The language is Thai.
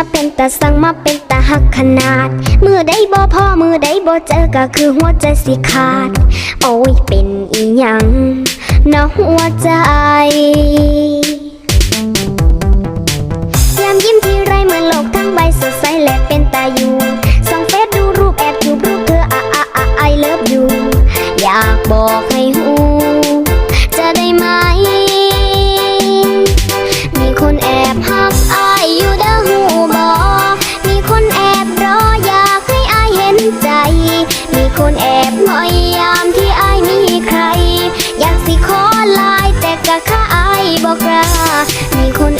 มาเป็นตาสั่งมาเป็นตาหักขนาด มือได้บ่พ่อมือได้บ่เจอก็คือหัวใจสิขาด โอ้ยเป็นอีหยังนะหัวใจยามยิ้มทีไรเหมือนโลกทั้งใบสดใสและเป็นตาอยู่ส่องเฟซดูรูปแอบจูบรูปเธออะอะอะไอเลิฟอยู่อยากบอกให้ คนแอบหน่อยยามที่อายมีใคร อยากสิขอลายแต่กะข้าอายบอกกล้ามีคน